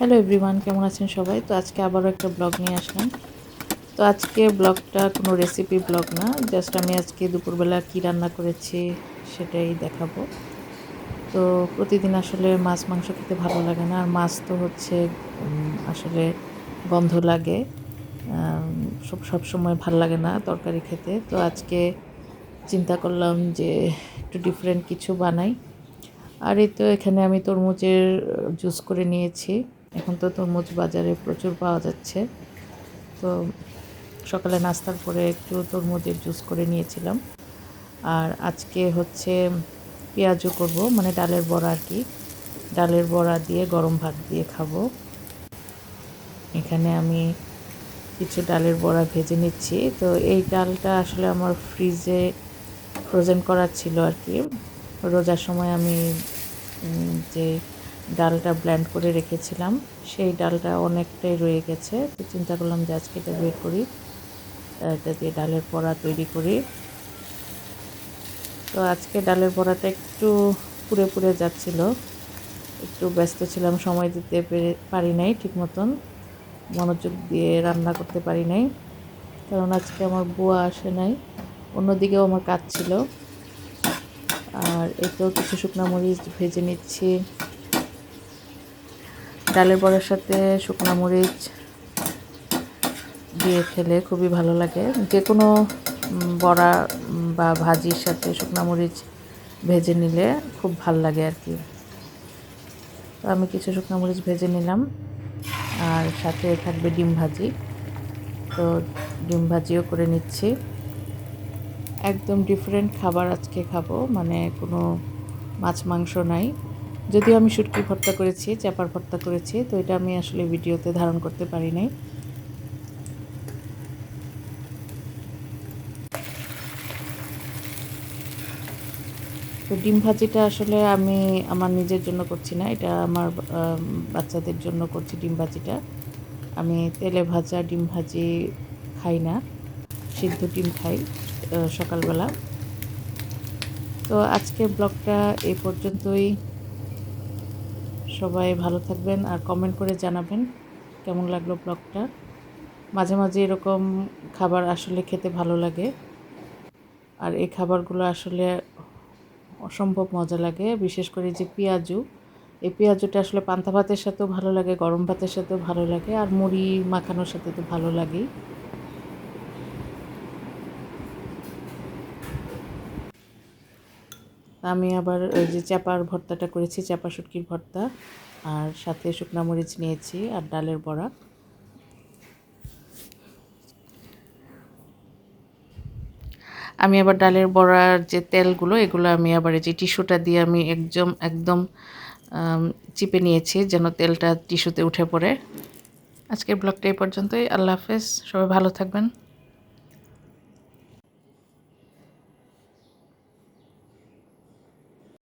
Hello everyone কেমন আছেন সবাই? তো আজকে আবারও একটা ব্লগ নিয়ে আসলাম। তো আজকে ব্লগটা কোনো রেসিপি ব্লগ না জাস্ট আমি আজকে দুপুরবেলা কী রান্না করেছি সেটাই দেখাবো। তো প্রতিদিন আসলে মাছ, মাংস খেতে ভালো লাগে না, আর মাছ তো হচ্ছে আসলে গন্ধ লাগে। সব সব সময় ভালো লাগে না তরকারি খেতে। তো আজকে চিন্তা করলাম যে একটু ডিফারেন্ট কিছু বানাই। আর এই তো এখানে আমি তরমুজের জুস করে নিয়েছি। এখন তো তরমুজ বাজারে প্রচুর পাওয়া যাচ্ছে। তো সকালে নাস্তার পরে একটু তরমুজের জুস করে নিয়েছিলাম। আর আজকে হচ্ছে পেঁয়াজও করব মানে ডালের বড়া আর কি। ডালের বড়া দিয়ে গরম ভাত দিয়ে খাব। এখানে আমি কিছু ডালের বড়া ভেজে নিচ্ছি। তো এই ডালটা আসলে আমার ফ্রিজে ফ্রোজেন করা ছিল আর কি। রোজার সময় আমি যে ডালটা ব্ল্যান্ড করে রেখেছিলাম। সেই ডালটা অনেকটাই রয়ে গেছে। তো চিন্তা করলাম যে আজকে এটা বের করি। এটা দিয়ে ডালের বড়া তৈরি করি। তো আজকে ডালের বড়াটা একটু পুড়ে পুড়ে যাচ্ছিল। একটু ব্যস্ত ছিলাম, সময় দিতে পেরে পারি নাই ঠিক মতন মনোযোগ দিয়ে রান্না করতে পারি নাই। কারণ আজকে আমার বুয়া আসে নাই। অন্যদিকেও আমার কাজ ছিল। আর এতেও কিছু শুকনো মরিচ ভেজে নিচ্ছি। ডালের বড়ার সাথে শুকনো মরিচ দিয়ে খেলে খুবই ভালো লাগে। যে কোনো বড়া বা ভাজির সাথে শুকনো মরিচ ভেজে নিলে খুব ভালো লাগে আর কি। তো আমি কিছু শুকনো মরিচ ভেজে নিলাম আর সাথে থাকবে ডিম ভাজি। তো ডিম ভাজিও করে নিচ্ছি। একদম ডিফারেন্ট খাবার আজকে খাব মানে কোনো মাছ মাংস নাই। যদিও আমি শুটকি ভর্তা করেছি, চাপার ভর্তা করেছি, তো এটা আমি আসলে ভিডিওতে ধারণ করতে পারি নাই। তো ডিম ভাজিটা আসলে আমি আমার নিজের জন্য করছি না, এটা আমার বাচ্চাদের জন্য করছি ডিম ভাজিটা। আমি তেলে ভাজা ডিম ভাজি খাই না, সিদ্ধ ডিম খাই সকালবেলা। তো আজকে ব্লগটা এই পর্যন্তই। সবাই ভালো থাকবেন আর কমেন্ট করে জানাবেন কেমন লাগল ব্লগটা। মাঝে মাঝে এরকম খাবার আসলে খেতে ভালো লাগে। আর এই খাবারগুলো আসলে অসম্ভব মজা লাগে, বিশেষ করে যে পেঁয়াজু। এই পেঁয়াজুটা আসলে পান্তা ভাতের সাথেও ভালো লাগে, গরম ভাতের সাথেও ভালো লাগে, আর মুড়ি মাখানোর সাথে তো ভালো লাগেই। আমি আবার ওই যে চাপার ভর্তাটা করেছি চাপা শুটকির ভর্তা। আর সাথে শুকনা মরিচ নিয়েছি আর ডালের বড়া। আমি আবার ডালের বড়ার যে তেলগুলো, এগুলো আমি আবার এই যে টিস্যুটা দিয়ে আমি একদম একদম চিপে নিয়েছি যেন তেলটা টিস্যুতে উঠে পড়ে। আজকের ব্লগটা এই পর্যন্তই। আল্লাহ হাফেজ। সবাই ভালো থাকবেন।